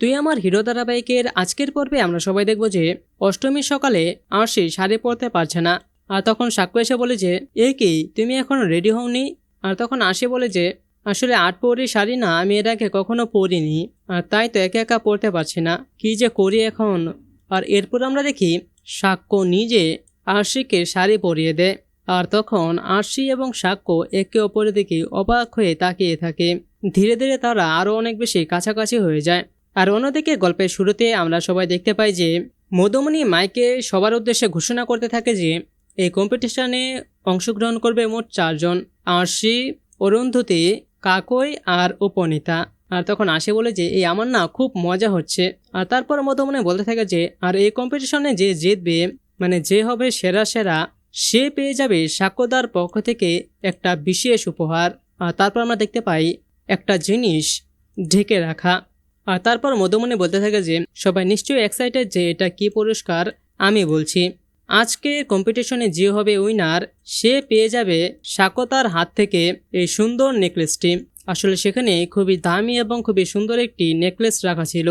তুই আমার হিরো ধারাবাহিকের আজকের পর্বে আমরা সবাই দেখব যে অষ্টমীর সকালে আরশি শাড়ি পরতে পারছে না। আর তখন সাক্ষ্য এসে বলে যে, এ কি, তুমি এখনও রেডি হওনি? আর তখন আশি বলে যে, আসলে আট পরি শাড়ি না, আমি এর আগে কখনো পরিনি। আর তাই তো একা একা পরতে পারছি না। কি যে করি এখন? আর এরপর আমরা দেখি, সাক্ষ্য নিজে আরশিকে শাড়ি পরিয়ে দেয়। আর তখন আরশি এবং সাক্ষ্য একে অপরের দিকে অবাক হয়ে তাকিয়ে থাকে। ধীরে ধীরে তারা আরও অনেক বেশি কাছাকাছি হয়ে যায়। আর অন্যদিকে গল্পের শুরুতে আমরা সবাই দেখতে পাই যে মধুমণি মাইকে সবার উদ্দেশ্যে ঘোষণা করতে থাকে যে এই কম্পিটিশনে অংশগ্রহণ করবে মোট চারজন, আরশি, অরুন্ধতী, কাকই আর উপনীতা। আর তখন আসে বলে যে, এই আমার না খুব মজা হচ্ছে। আর তারপর মধুমণি বলতে থাকে যে, আর এই কম্পিটিশনে যে জিতবে মানে যে হবে সেরা সেরা, সে পেয়ে যাবে সাক্ষ্যদার পক্ষ থেকে একটা বিশেষ উপহার। আর তারপর আমরা দেখতে পাই একটা জিনিস ঢেকে রাখা। আর তারপর মধুমণি বলতে থাকে যে, সবাই নিশ্চয়ই এক্সাইটেড যে এটা কি পুরস্কার আমি বলছি। আজকে কম্পিটিশনে যে হবে উইনার সে পেয়ে যাবে সাকতার হাত থেকে এই সুন্দর নেকলেসটি আসলে সেখানে খুবই দামি এবং খুবই সুন্দর একটি নেকলেস রাখা ছিল,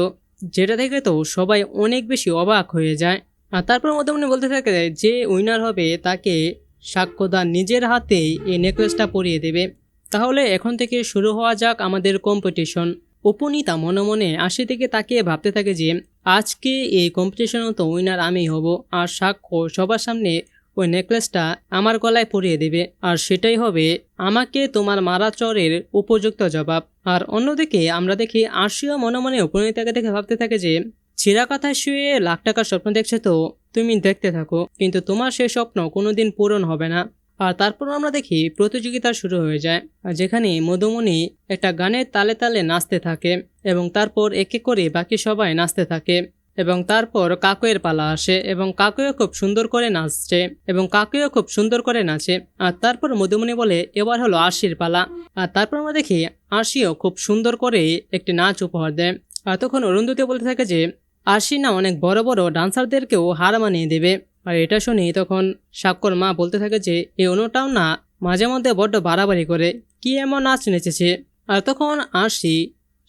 যেটা থেকে তো সবাই অনেক বেশি অবাক হয়ে যায়। আর তারপর মধ্যে বলতে থাকে যে উইনার হবে তাকে সাক্ষ্যদা নিজের হাতেই এই নেকলেসটা পরিয়ে দেবে। তাহলে এখন থেকে শুরু হওয়া যাক আমাদের কম্পিটিশন উপনীতা মনে মনে আশি থেকে তাকিয়ে ভাবতে থাকে যে, আজকে এই কম্পিটিশনও তো উইনার আমি হব। আর সাক্ষ্য সবার সামনে ওই নেকলেসটা আমার গলায় পরিয়ে দেবে। আর সেটাই হবে আমাকে তোমার মারা চরের উপযুক্ত জবাব। আর অন্যদিকে আমরা দেখি আশিও মনে মনে উপনীতাকে দেখে ভাবতে থাকে যে, ছিঁড়া কাথায় শুয়ে লাখ টাকার স্বপ্ন দেখছে তো তুমি দেখতে থাকো। কিন্তু তোমার সেই স্বপ্ন কোনোদিন পূরণ হবে না। আর তারপর আমরা দেখি প্রতিযোগিতা শুরু হয়ে যায়, যেখানে মধুমণি একটা গানের তালে তালে নাচতে থাকে এবং তারপর একে করে বাকি সবাই নাচতে থাকে এবং তারপর কাকুয়ের পালা আসে এবং কাকুও খুব সুন্দর করে নাচছে এবং কাকুও খুব সুন্দর করে নাচে। আর তারপর মধুমণি বলে, এবার হলো আশির পালা। আর তারপর আমরা দেখি আশিও খুব সুন্দর করে একটি নাচ উপহার দেয়। আর তখন অরুন্ধতী বলতে থাকে যে আশি না অনেক বড় বড় ডান্সারদেরকেও হার মানিয়ে দেবে। আর এটা শুনি তখন সাক্ষর মা বলতে থাকে যে এই অনুটাও না, মাঝে মধ্যে বড্ড বাড়াবাড়ি করে। কি এমন নাচ নেচেছে? আর তখন আসি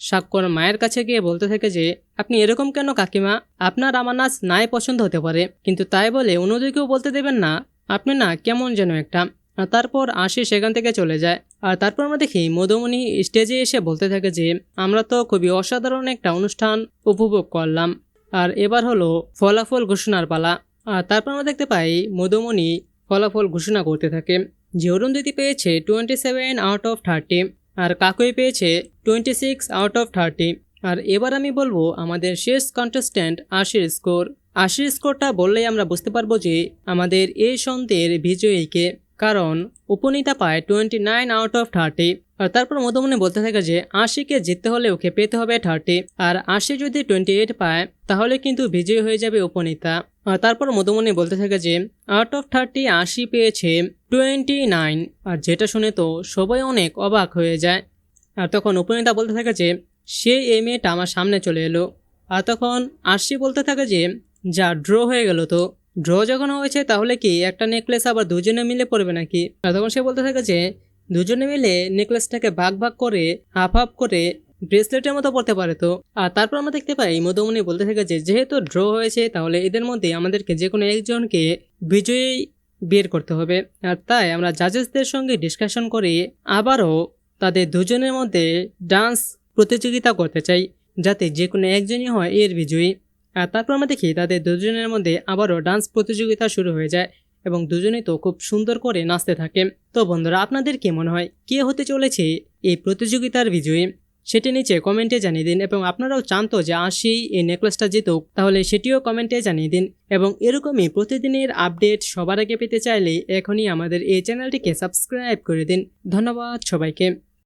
সাক্ষর মায়ের কাছে গিয়ে বলতে থাকে যে, আপনি এরকম কেন কাকিমা? আপনার আমার নাচ নাই পছন্দ হতে পারে। কিন্তু তাই বলে অন্যদিকেও বলতে দেবেন না। আপনি না কেমন যেন একটা। আর তারপর আশি সেখান থেকে চলে যায়। আর তারপর আমরা দেখি মধুমণি স্টেজে এসে বলতে থাকে যে, আমরা তো খুবই অসাধারণ একটা অনুষ্ঠান উপভোগ করলাম। আর এবার হলো ফলাফল ঘোষণার পালা। আর তারপর আমরা দেখতে পাই মধুমণি ফলাফল ঘোষণা করতে থাকে। যে অরুন্ধতি পেয়েছে twenty seven out of thirty আর কাকুই পেয়েছে twenty six out of thirty আর এবার আমি বলব আমাদের শেষ কন্টেস্ট্যান্ট আশির স্কোর আশির স্কোরটা বললেই আমরা বুঝতে পারব যে আমাদের এই সন্তের বিজয়ীকে, কারণ উপনীতা পায় twenty nine out of thirty আর তারপর মধুমনে বলতে থাকে যে আশিকে জিততে হলে ওকে পেতে হবে থার্টি আর আশি যদি টোয়েন্টি এইট পায়, তাহলে কিন্তু বিজয়ী হয়ে যাবে উপনীতা। তারপর মধুমণি বলতে থাকে যে আউট অফ থার্টি আশি পেয়েছে টোয়েন্টি নাইন আর যেটা শুনে তো সবাই অনেক অবাক হয়ে যায়। আর তখন উপনীতা বলতে থাকে যে, সে এই মেয়েটা আমার সামনে চলে এলো। আর তখন আশি বলতে থাকে যে, যা ড্র হয়ে গেল তো। ড্র যখন হয়েছে তাহলে কি একটা নেকলেস আবার দুজনে মিলে পড়বে নাকি? আর তখন সে বলতে থাকে যে, দুজনে মিলে নেকলেসটাকে ভাগ ভাগ করে হাফ হাফ করে ব্রেসলেটের মতো পড়তে পারে তো। আর তারপর আমরা দেখতে পাই, মধুমণি বলতে থাকে যে, যেহেতু ড্র হয়েছে, তাহলে এদের মধ্যে আমাদেরকে যে কোনো একজনকে বিজয়ী বের করতে হবে। আর তাই আমরা জাজেসদের সঙ্গে ডিসকাশন করে আবারও তাদের দুজনের মধ্যে ডান্স প্রতিযোগিতা করতে চাই, যাতে যে কোনো একজনই হয় এর বিজয়ী। আর তারপর আমরা দেখি, তাদের দুজনের মধ্যে আবারও ডান্স প্রতিযোগিতা শুরু হয়ে যায় এবং দুজনেই তো খুব সুন্দর করে নাচতে থাকে। তো বন্ধুরা, আপনাদের কি মনে হয়, কে হতে চলেছে এই প্রতিযোগিতার বিজয়ী? সেটি নিচে কমেন্টে জানিয়ে দিন এবং আপনারাও চান তো যে আসি এই নেকলেসটা জিতুক, তাহলে সেটিও কমেন্টে জানিয়ে দিন এবং এরকমই প্রতিদিনের আপডেট সবার আগে পেতে চাইলে এখনই আমাদের এই চ্যানেলটিকে সাবস্ক্রাইব করে দিন। ধন্যবাদ সবাইকে।